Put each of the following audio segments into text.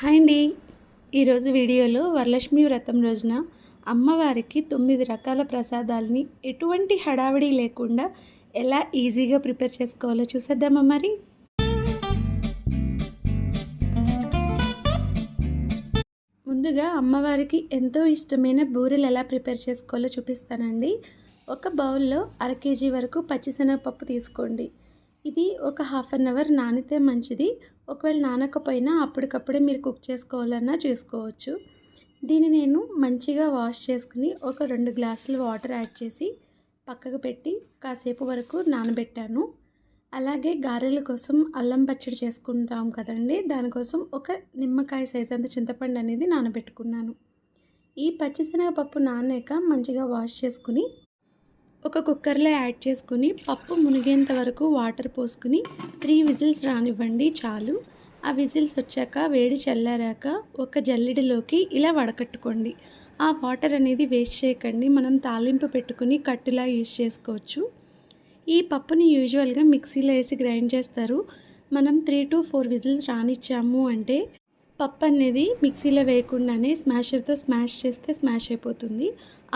Hi అండి. ఈరోజు వీడియోలో వరలక్ష్మి వ్రతం రోజున అమ్మవారికి తొమ్మిది రకాల ప్రసాదాలని ఎటువంటి హడావిడి లేకుండా ఎలా ఈజీగా ప్రిపేర్ చేసుకోవాలో చూసేద్దామా మరి? ముందుగా అమ్మవారికి ఎంతో ఇష్టమైన బూరెలు ఎలా ప్రిపేర్ చేసుకోవాలో చూపిస్తానండి. ఒక బౌల్లో అర కేజీ వరకు పచ్చిశనగపప్పు తీసుకోండి. ఇది ఒక హాఫ్ అన్ అవర్ నానితే మంచిది. ఒకవేళ నానకపోయినా అప్పటికప్పుడే మీరు కుక్ చేసుకోవాలన్నా చేసుకోవచ్చు. దీన్ని నేను మంచిగా వాష్ చేసుకుని ఒక రెండు గ్లాసులు వాటర్ యాడ్ చేసి పక్కకు పెట్టి కాసేపు వరకు నానబెట్టాను. అలాగే గారెల కోసం అల్లం పచ్చడి చేసుకుంటాం కదండి. దానికోసం ఒక నిమ్మకాయ సైజ్ అంత చింతపండు అనేది నానబెట్టుకున్నాను. ఈ పచ్చిశనగపప్పు నానాక మంచిగా వాష్ చేసుకుని ఒక కుక్కర్లో యాడ్ చేసుకుని పప్పు మునిగేంత వరకు వాటర్ పోసుకుని త్రీ విజిల్స్ రానివ్వండి చాలు. ఆ విజిల్స్ వచ్చాక వేడి చల్లారాక ఒక జల్లెడలోకి ఇలా వడకట్టుకోండి. ఆ వాటర్ అనేది వేస్ట్ చేయకండి. మనం తాలింపు పెట్టుకుని కట్టులా యూజ్ చేసుకోవచ్చు. ఈ పప్పుని యూజువల్గా మిక్సీలో వేసి గ్రైండ్ చేస్తారు. మనం త్రీ టు ఫోర్ విజిల్స్ రానిచ్చాము అంటే పప్పు అనేది మిక్సీలో వేయకుండానే స్మాషర్తో స్మాష్ చేస్తే స్మాష్ అయిపోతుంది.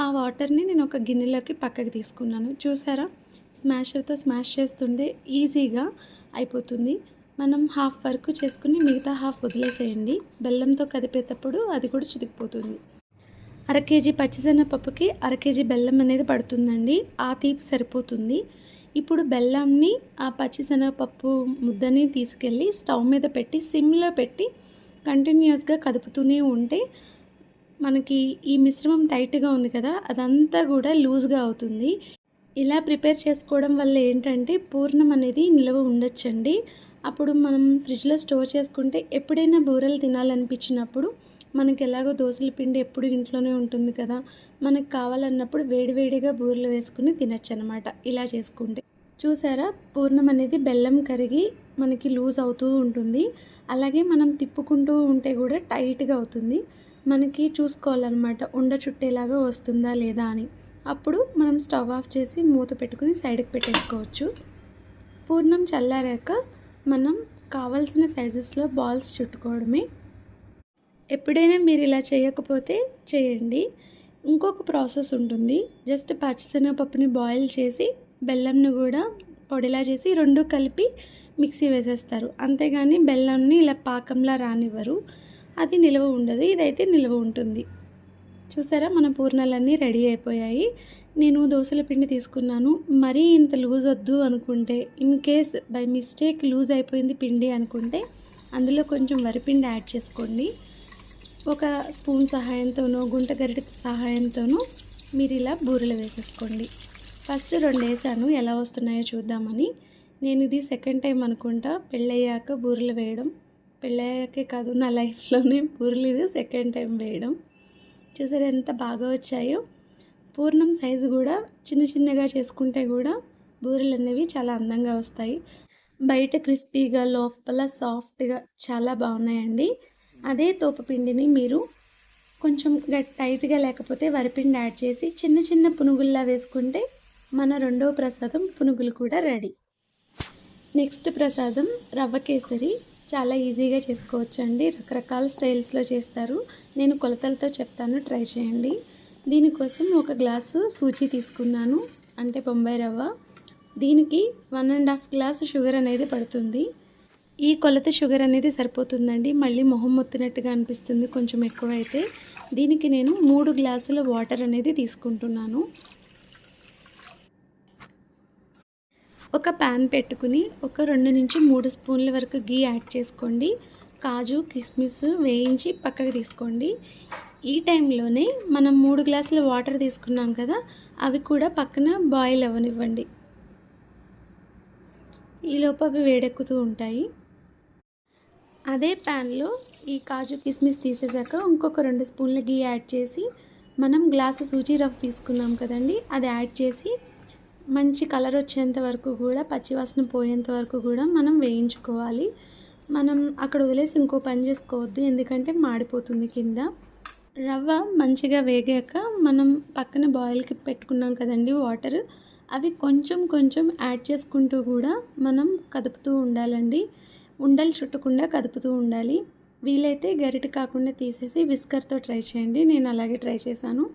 ఆ వాటర్ని నేను ఒక గిన్నెలోకి పక్కకి తీసుకున్నాను. చూసారా? స్మాషర్తో స్మాష్ చేస్తుంటే ఈజీగా అయిపోతుంది. మనం హాఫ్ వరకు చేసుకుని మిగతా హాఫ్ వదిలేసేయండి. బెల్లంతో కదిపేటప్పుడు అది కూడా చితికిపోతుంది. అర కేజీ పచ్చిసెనపప్పుకి అర కేజీ బెల్లం అనేది పడుతుందండి. ఆ తీపి సరిపోతుంది. ఇప్పుడు బెల్లంని ఆ పచ్చిశనగపప్పు ముద్దని తీసుకెళ్ళి స్టవ్ మీద పెట్టి సిమ్లో పెట్టి కంటిన్యూస్గా కదుపుతూనే ఉంటే మనకి ఈ మిశ్రమం టైట్గా ఉంది కదా అదంతా కూడా లూజ్గా అవుతుంది. ఇలా ప్రిపేర్ చేసుకోవడం వల్ల ఏంటంటే పూర్ణం అనేది నిల్వ ఉండొచ్చండి. అప్పుడు మనం ఫ్రిడ్జ్లో స్టోర్ చేసుకుంటే ఎప్పుడైనా బూరెలు తినాలనిపించినప్పుడు మనకి ఎలాగో దోశల పిండి ఎప్పుడు ఇంట్లోనే ఉంటుంది కదా మనకు కావాలన్నప్పుడు వేడివేడిగా బూరెలు వేసుకుని తినచ్చు అనమాట ఇలా చేసుకుంటే. చూసారా? పూర్ణం అనేది బెల్లం కరిగి మనకి లూజ్ అవుతూ ఉంటుంది. అలాగే మనం తిప్పుకుంటూ ఉంటే కూడా టైట్గా అవుతుంది. మనకి చూసుకోవాలన్నమాట ఉండ చుట్టేలాగా వస్తుందా లేదా అని. అప్పుడు మనం స్టవ్ ఆఫ్ చేసి మూత పెట్టుకుని సైడ్కి పెట్టేసుకోవచ్చు. పూర్ణం చల్లారాక మనం కావాల్సిన సైజెస్లో బాల్స్ చుట్టుకోవడమే. ఎప్పుడైనా మీరు ఇలా చేయకపోతే చేయండి. ఇంకొక ప్రాసెస్ ఉంటుంది. జస్ట్ పచ్చిశనగపప్పుని బాయిల్ చేసి బెల్లంని కూడా పొడిలా చేసి రెండు కలిపి మిక్సీ వేసేస్తారు. అంతేగాని బెల్లంని ఇలా పాకంలా రానివ్వరు. అది నిల్వ ఉండదు. ఇదైతే నిల్వ ఉంటుంది. చూసారా? మన పూర్ణాలన్నీ రెడీ అయిపోయాయి. నేను దోశల పిండి తీసుకున్నాను. మరీ ఇంత లూజ్ వద్దు అనుకుంటే in case by mistake loose అయిపోయింది పిండి అనుకుంటే అందులో కొంచెం వరిపిండి యాడ్ చేసుకోండి. ఒక స్పూన్ సహాయంతోనో గుంట గరిట సహాయంతోనో మీరు ఇలా బూరెలు వేసేసుకోండి. ఫస్ట్ రెండు వేసాను. ఎలా వస్తున్నాయో చూద్దామని. నేను ఇది సెకండ్ టైం అనుకుంటా. పెళ్ళయ్యాక బూరెలు వేయడం. పెళ్ళయ్యాకే కాదు నా లైఫ్లోనే బూరెలు ఇది సెకండ్ టైం వేయడం. చూసారు ఎంత బాగా వచ్చాయో. పూర్ణం సైజు కూడా చిన్న చిన్నగా చేసుకుంటే కూడా బూరెలు అనేవి చాలా అందంగా వస్తాయి. బయట క్రిస్పీగా లోపల సాఫ్ట్గా చాలా బాగున్నాయండి. అదే తోపపిండిని మీరు కొంచెం టైట్గా లేకపోతే వరిపిండి యాడ్ చేసి చిన్న చిన్న పునుగుల్లా వేసుకుంటే మన రెండవ ప్రసాదం పునుగులు కూడా రెడీ. నెక్స్ట్ ప్రసాదం రవ్వ కేసరి. చాలా ఈజీగా చేసుకోవచ్చు అండి రకరకాల స్టైల్స్లో చేస్తారు. నేను కొలతలతో చెప్తాను ట్రై చేయండి. దీనికోసం ఒక గ్లాసు సూజీ తీసుకున్నాను అంటే బొంబాయి రవ్వ. దీనికి one and half glass sugar అనేది పడుతుంది. ఈ కొలత షుగర్ అనేది సరిపోతుందండి. మళ్ళీ మొహం మొత్తినట్టుగా అనిపిస్తుంది కొంచెం ఎక్కువైతే. దీనికి నేను మూడు గ్లాసుల వాటర్ అనేది తీసుకుంటున్నాను. ఒక ప్యాన్ పెట్టుకుని ఒక రెండు నుంచి మూడు స్పూన్ల వరకు గీ యాడ్ చేసుకోండి. కాజు కిస్మిస్ వేయించి పక్కకు తీసుకోండి. ఈ టైంలోనే మనం మూడు గ్లాసుల వాటర్ తీసుకున్నాం కదా అవి కూడా పక్కన బాయిల్ అవ్వనివ్వండి. ఈలోపు అవి వేడెక్కుతూ ఉంటాయి. అదే ప్యాన్లో ఈ కాజు కిస్మిస్ తీసేసాక ఇంకొక రెండు స్పూన్ల గీ యాడ్ చేసి మనం గ్లాసు సూజీ రఫ్ తీసుకున్నాం కదండి అది యాడ్ చేసి మంచి కలర్ వచ్చేంత వరకు కూడా పచ్చివాసన పోయేంత వరకు కూడా మనం వేయించుకోవాలి. మనం అక్కడ వదిలేసి ఇంకో పని చేసుకోవద్దు ఎందుకంటే మాడిపోతుంది కింద. రవ్వ మంచిగా వేగాక మనం పక్కన బాయిల్కి పెట్టుకున్నాం కదండి వాటర్ అవి కొంచెం కొంచెం యాడ్ చేసుకుంటూ కూడా మనం కదుపుతూ ఉండాలండి. ఉండలు చుట్టకుండా కదుపుతూ ఉండాలి. వీలైతే గరిట కాకుండా తీసేసి విస్కర్తో ట్రై చేయండి. నేను అలాగే ట్రై చేశాను.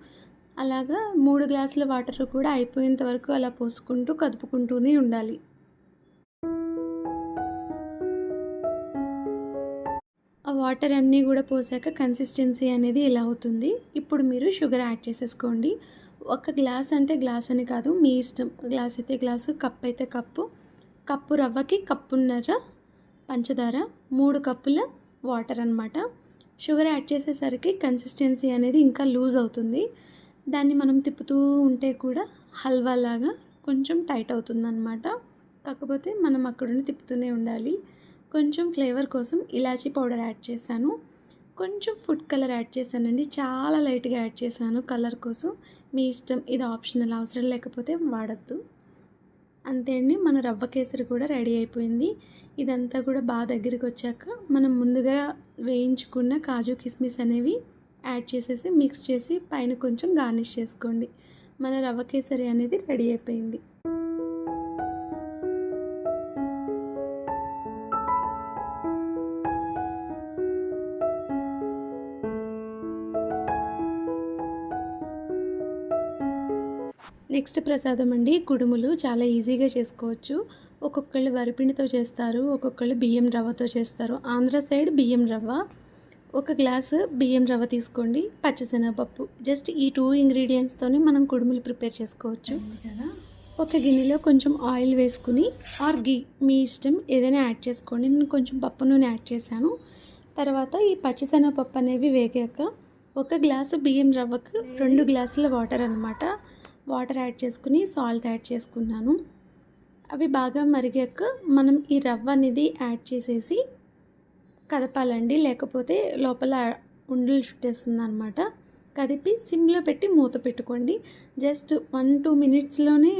అలాగా మూడు గ్లాసుల వాటర్ కూడా అయిపోయేంత వరకు అలా పోసుకుంటూ కదుపుకుంటూనే ఉండాలి. ఆ వాటర్ అన్నీ కూడా పోసాక కన్సిస్టెన్సీ అనేది ఇలా అవుతుంది? ఇప్పుడు మీరు షుగర్ యాడ్ చేసేసుకోండి. ఒక గ్లాస్ అంటే గ్లాస్ అని కాదు మీ ఇష్టం. గ్లాస్ అయితే గ్లాసు కప్ అయితే కప్పు. కప్పు రవ్వకి కప్పున్నర పంచదార మూడు కప్పుల వాటర్ అనమాట షుగర్ యాడ్ చేసేసరికి కన్సిస్టెన్సీ అనేది ఇంకా లూజ్ అవుతుంది. దాన్ని మనం తిప్పుతూ ఉంటే కూడా హల్వా లాగా కొంచెం టైట్ అవుతుందన్నమాట. కాకపోతే మనం అక్కడుండి తిప్పుతూనే ఉండాలి. కొంచెం ఫ్లేవర్ కోసం ఇలాచీ పౌడర్ యాడ్ చేశాను. కొంచెం ఫుడ్ కలర్ యాడ్ చేశానండి. చాలా లైట్గా యాడ్ చేశాను కలర్ కోసం. మీ ఇష్టం ఇది ఆప్షనల్ అవసరం లేకపోతే వాడద్దు. అంతే అండి. మన రవ్వ కేసరి కూడా రెడీ అయిపోయింది. ఇదంతా కూడా బాగా దగ్గరికి వచ్చాక మనం ముందుగా వేయించుకున్న కాజు కిస్మిస్ అనేవి యాడ్ చేసేసి మిక్స్ చేసి పైన కొంచెం గార్నిష్ చేసుకోండి. మన రవ్వ కేసరి అనేది రెడీ అయిపోయింది. నెక్స్ట్ ప్రసాదం అండి. కుడుములు చాలా ఈజీగా చేసుకోవచ్చు. ఒక్కొక్కళ్ళు వరిపిండితో చేస్తారు ఒక్కొక్కళ్ళు బియ్యం రవ్వతో చేస్తారు. ఆంధ్ర సైడ్ బియ్యం రవ్వ. ఒక గ్లాసు బియ్యం రవ్వ తీసుకోండి పచ్చిశనగపప్పు. జస్ట్ ఈ టూ ఇంగ్రీడియంట్స్తోనే మనం కుడుములు ప్రిపేర్ చేసుకోవచ్చు. ఒక గిన్నెలో కొంచెం ఆయిల్ వేసుకుని ఆర్ గీ మీ ఇష్టం ఏదైనా యాడ్ చేసుకోండి. నేను కొంచెం పప్పు నూనె యాడ్ చేశాను. తర్వాత ఈ పచ్చిశనగపప్పు అనేవి వేగాక ఒక గ్లాసు బియ్యం రవ్వకు రెండు గ్లాసుల వాటర్ అనమాట వాటర్ యాడ్ చేసుకుని సాల్ట్ యాడ్ చేసుకున్నాను. అవి బాగా మరిగాక మనం ఈ రవ్వ అనేది యాడ్ చేసేసి కదపాలండి. లేకపోతే లోపల ఉండలు చుట్టేస్తుంది అనమాట కదిపి సిమ్లో పెట్టి మూత పెట్టుకోండి. జస్ట్ వన్ టూ మినిట్స్లోనే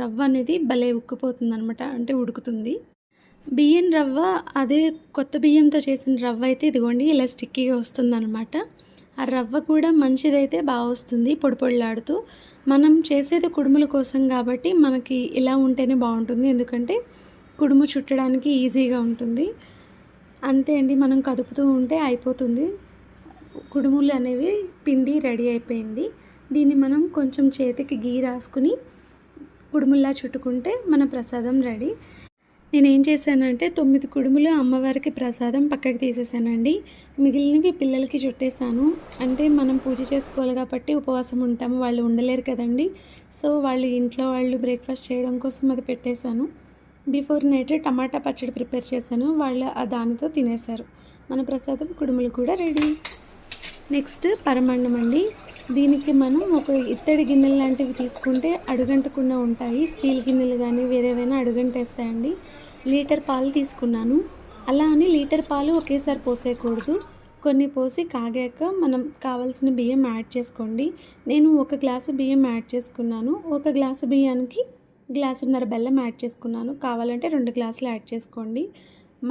రవ్వ అనేది భలే ఉక్కిపోతుంది అనమాట అంటే ఉడుకుతుంది. బియ్యం రవ్వ అదే కొత్త బియ్యంతో చేసిన రవ్వ అయితే ఇదిగోండి ఇలా స్టిక్కీగా వస్తుందన్నమాట. ఆ రవ్వ కూడా మంచిదైతే బాగా వస్తుంది పొడి పొడిలాడుతూ. మనం చేసేది కుడుముల కోసం కాబట్టి మనకి ఇలా ఉంటేనే బాగుంటుంది. ఎందుకంటే కుడుము చుట్టడానికి ఈజీగా ఉంటుంది. అంతే అండి మనం కదుపుతూ ఉంటే అయిపోతుంది. కుడుములు అనేవి పిండి రెడీ అయిపోయింది. దీన్ని మనం కొంచెం చేతికి గీ రాసుకుని కుడుముల్లా చుట్టుకుంటే మన ప్రసాదం రెడీ. నేను ఏం చేశానంటే తొమ్మిది కుడుములు అమ్మవారికి ప్రసాదం పక్కకి తీసేసానండి మిగిలినవి పిల్లలకి చుట్టేసాను అంటే మనం పూజ చేసుకోవాలి కాబట్టి ఉపవాసం ఉంటాము వాళ్ళు ఉండలేరు కదండి. సో వాళ్ళు ఇంట్లో వాళ్ళు బ్రేక్ఫాస్ట్ చేయడం కోసం అది పెట్టేశాను. బిఫోర్ నైట్ టమాటా పచ్చడి ప్రిపేర్ చేశాను. వాళ్ళు ఆ దానితో తినేశారు. మన ప్రసాదం కుడుములు కూడా రెడీ. నెక్స్ట్ పరమాన్నం అండి. దీనికి మనం ఒక ఇత్తడి గిన్నెలు లాంటివి తీసుకుంటే అడుగంటకుండా ఉంటాయి. స్టీల్ గిన్నెలు కానీ వేరేవైనా అడుగంటేస్తాయండి. లీటర్ పాలు తీసుకున్నాను. అలా అని లీటర్ పాలు ఒకేసారి పోసేయకూడదు. కొన్ని పోసి కాగాక మనం కావాల్సిన బియ్యం యాడ్ చేసుకోండి. నేను ఒక గ్లాసు బియ్యం యాడ్ చేసుకున్నాను. ఒక గ్లాసు బియ్యానికి గ్లాసున్నర బెల్లం యాడ్ చేసుకున్నాను. కావాలంటే రెండు గ్లాసులు యాడ్ చేసుకోండి.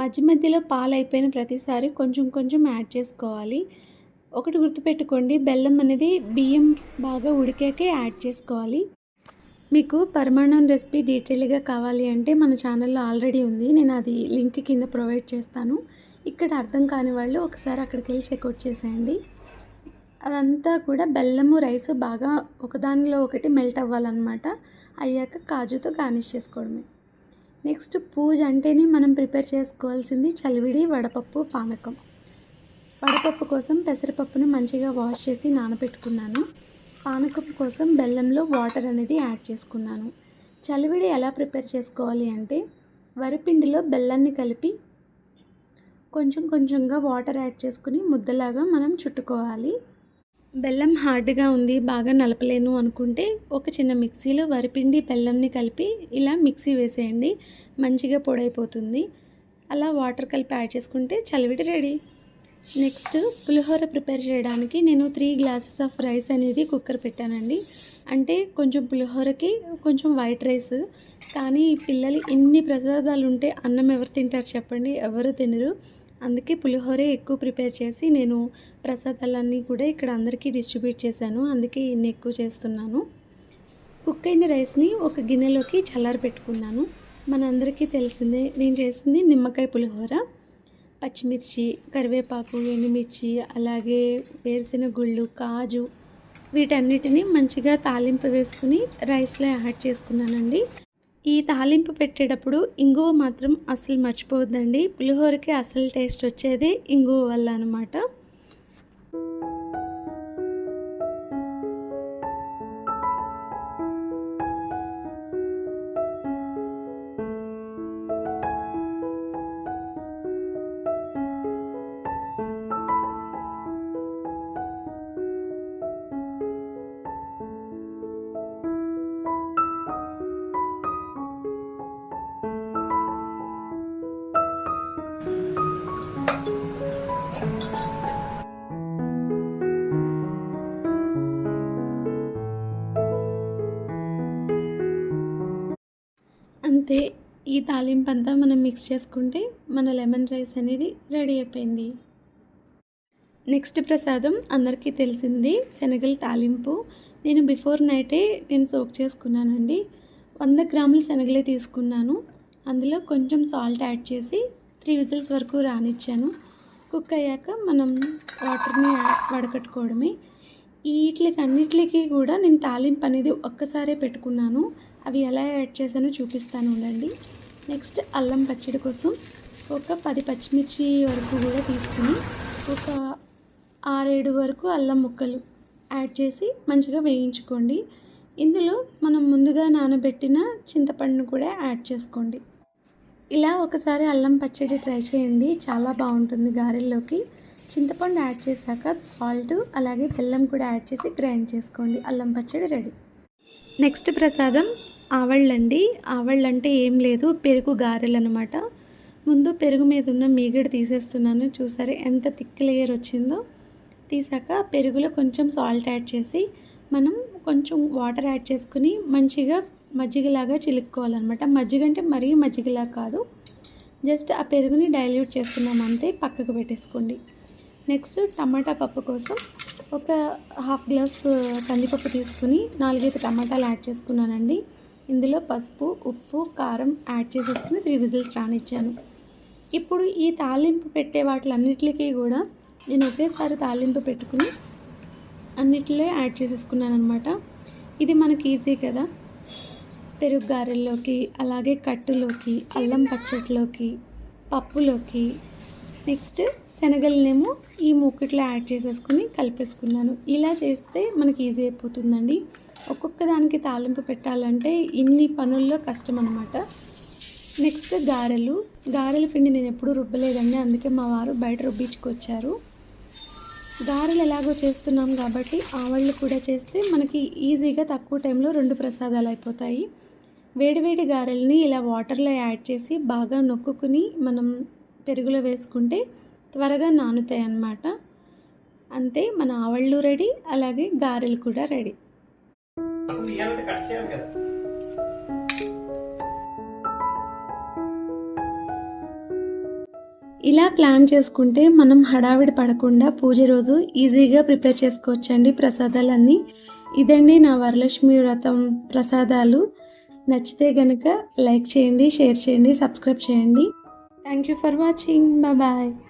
మధ్య మధ్యలో పాలు అయిపోయిన ప్రతిసారి కొంచెం కొంచెం యాడ్ చేసుకోవాలి. ఒకటి గుర్తుపెట్టుకోండి బెల్లం అనేది బియ్యం బాగా ఉడికాకే యాడ్ చేసుకోవాలి. మీకు పరమాణం రెసిపీ డీటెయిల్గా కావాలి అంటే మన ఛానల్లో ఆల్రెడీ ఉంది. నేను అది లింక్ కింద ప్రొవైడ్ చేస్తాను. ఇక్కడ అర్థం కాని వాళ్ళు ఒకసారి అక్కడికి వెళ్ళి చెక్అవుట్ చేసేయండి. అదంతా కూడా బెల్లము రైస్ బాగా ఒకదానిలో ఒకటి మెల్ట్ అవ్వాలన్నమాట. అయ్యాక కాజుతో గార్నిష్ చేసుకోవడమే. నెక్స్ట్ పూజ అంటేనే మనం ప్రిపేర్ చేసుకోవాల్సింది చలివిడి వడపప్పు పానకం. వడపప్పు కోసం పెసరపప్పును మంచిగా వాష్ చేసి నానబెట్టుకున్నాను పానకం కోసం బెల్లంలో వాటర్ అనేది యాడ్ చేసుకున్నాను. చలివిడి ఎలా ప్రిపేర్ చేసుకోవాలి అంటే వరిపిండిలో బెల్లాన్ని కలిపి కొంచెం కొంచెంగా వాటర్ యాడ్ చేసుకుని ముద్దలాగా మనం చుట్టుకోవాలి. బెల్లం హార్డ్గా ఉంది బాగా నలపలేను అనుకుంటే ఒక చిన్న మిక్సీలో వరిపిండి బెల్లంని కలిపి ఇలా మిక్సీ వేసేయండి. మంచిగా పొడైపోతుంది. అలా వాటర్ కలిపి యాడ్ చేసుకుంటే చలివిడి రెడీ. నెక్స్ట్ పులిహోర ప్రిపేర్ చేయడానికి నేను త్రీ గ్లాసెస్ ఆఫ్ రైస్ అనేది కుక్కర్ పెట్టానండి. అంటే కొంచెం పులిహోరకి కొంచెం వైట్ రైస్ కానీ పిల్లలు ఇన్ని ప్రసాదాలు ఉంటే అన్నం ఎవరు తింటారు చెప్పండి? ఎవరు తినరు. అందుకే పులిహోరే ఎక్కువ ప్రిపేర్ చేసి నేను ప్రసాదాలన్నీ కూడా ఇక్కడ అందరికీ డిస్ట్రిబ్యూట్ చేశాను. అందుకే ఇన్ని ఎక్కువ చేస్తున్నాను. కుక్ అయిన రైస్ని ఒక గిన్నెలోకి చల్లారి పెట్టుకున్నాను. మనందరికీ తెలిసిందే నేను చేసింది నిమ్మకాయ పులిహోర. పచ్చిమిర్చి కరివేపాకు ఎండుమిర్చి అలాగే వేరుశెనగ గుళ్ళు కాజు వీటన్నిటిని మంచిగా తాలింపు వేసుకుని రైస్లో యాడ్ చేసుకున్నానండి. ఈ తాలింపు పెట్టేటప్పుడు ఇంగువ మాత్రం అస్సలు మర్చిపోవద్దండి. పులిహోరకి అసలు టేస్ట్ వచ్చేది ఇంగువ వల్ల అనమాట అంతే ఈ తాలింపు అంతా మనం మిక్స్ చేసుకుంటే మన లెమన్ రైస్ అనేది రెడీ అయిపోయింది. నెక్స్ట్ ప్రసాదం అందరికీ తెలిసింది శనగల తాలింపు. నేను బిఫోర్ నైటే నేను సోక్ చేసుకున్నానండి. వంద గ్రాముల శనగలే తీసుకున్నాను. అందులో కొంచెం సాల్ట్ యాడ్ చేసి త్రీ విజిల్స్ వరకు రానిచ్చాను. కుక్ అయ్యాక మనం వాటర్ని వడకట్టుకోవడమే. వీటికి అన్నిటికీ కూడా నేను తాలింపు అనేది ఒక్కసారే పెట్టుకున్నాను. అవి ఎలా యాడ్ చేశానో చూపిస్తాను ఉండండి. నెక్స్ట్ అల్లం పచ్చడి కోసం ఒక పది పచ్చిమిర్చి వరకు కూడా తీసుకుని ఒక ఆరేడు వరకు అల్లం ముక్కలు యాడ్ చేసి మంచిగా వేయించుకోండి. ఇందులో మనం ముందుగా నానబెట్టిన చింతపండును కూడా యాడ్ చేసుకోండి. ఇలా ఒకసారి అల్లం పచ్చడి ట్రై చేయండి. చాలా బాగుంటుంది గారెల్లోకి. చింతపండు యాడ్ చేశాక సాల్ట్ అలాగే బెల్లం కూడా యాడ్ చేసి గ్రైండ్ చేసుకోండి. అల్లం పచ్చడి రెడీ. నెక్స్ట్ ప్రసాదం ఆవళ్ళండి. ఆవళ్ళు అంటే ఏం లేదు పెరుగు గారెలు అనమాట ముందు పెరుగు మీద ఉన్న మీగడ తీసేస్తున్నాను. చూసారు ఎంత థిక్ లేయర్ వచ్చిందో. తీసాక పెరుగులో కొంచెం సాల్ట్ యాడ్ చేసి మనం కొంచెం వాటర్ యాడ్ చేసుకుని మంచిగా మజ్జిగలాగా చిలుక్కోవాలన్నమాట మజ్జిగ అంటే మరీ మజ్జిగలా కాదు. జస్ట్ ఆ పెరుగుని డైల్యూట్ చేసుకున్నాం అంతే పక్కకు పెట్టేసుకోండి. నెక్స్ట్ టమాటా పప్పు కోసం ఒక హాఫ్ గ్లాస్ కందిపప్పు తీసుకుని నాలుగైదు టమాటాలు యాడ్ చేసుకున్నానండి. ఇందులో పసుపు ఉప్పు కారం యాడ్ చేసేసుకుని త్రీ విజిల్స్ రానిచ్చాను. ఇప్పుడు ఈ తాలింపు పెట్టే వాటిలన్నిటికీ కూడా నేను ఒకేసారి తాలింపు పెట్టుకుని అన్నిటిలో యాడ్ చేసేసుకున్నాను అనమాట ఇది మనకి ఈజీ కదా. పెరుగు గారెల్లోకి అలాగే కట్టులోకి అల్లం పచ్చట్లోకి పప్పులోకి నెక్స్ట్ శనగలనేమో ఈ మూకిట్లో యాడ్ చేసేసుకుని కలిపేసుకున్నాను. ఇలా చేస్తే మనకి ఈజీ అయిపోతుందండి. ఒక్కొక్క దానికి తాలింపు పెట్టాలంటే ఇన్ని పనుల్లో కష్టం అనమాట నెక్స్ట్ గారెలు. గారెల పిండి నేను ఎప్పుడూ రుబ్బలేదండి అందుకే మా వారు బయట రుబ్బించుకొచ్చారు. గారెలు ఎలాగో చేస్తున్నాం కాబట్టి ఆవళ్ళు కూడా చేస్తే మనకి ఈజీగా తక్కువ టైంలో రెండు ప్రసాదాలు అయిపోతాయి. వేడివేడి గారెల్ని ఇలా వాటర్లో యాడ్ చేసి బాగా నొక్కుని మనం పెరుగులో వేసుకుంటే త్వరగా నానుతాయి అన్నమాట అంతే మన ఆవళ్ళు రెడీ అలాగే గారెలు కూడా రెడీ. ఇలా ప్లాన్ చేసుకుంటే మనం హడావిడి పడకుండా పూజ రోజు ఈజీగా ప్రిపేర్ చేసుకోవచ్చండి ప్రసాదాలన్నీ. ఇదండి నా వరలక్ష్మి వ్రతం ప్రసాదాలు. నచ్చితే కనుక లైక్ చేయండి షేర్ చేయండి సబ్స్క్రైబ్ చేయండి. Thank you for watching bye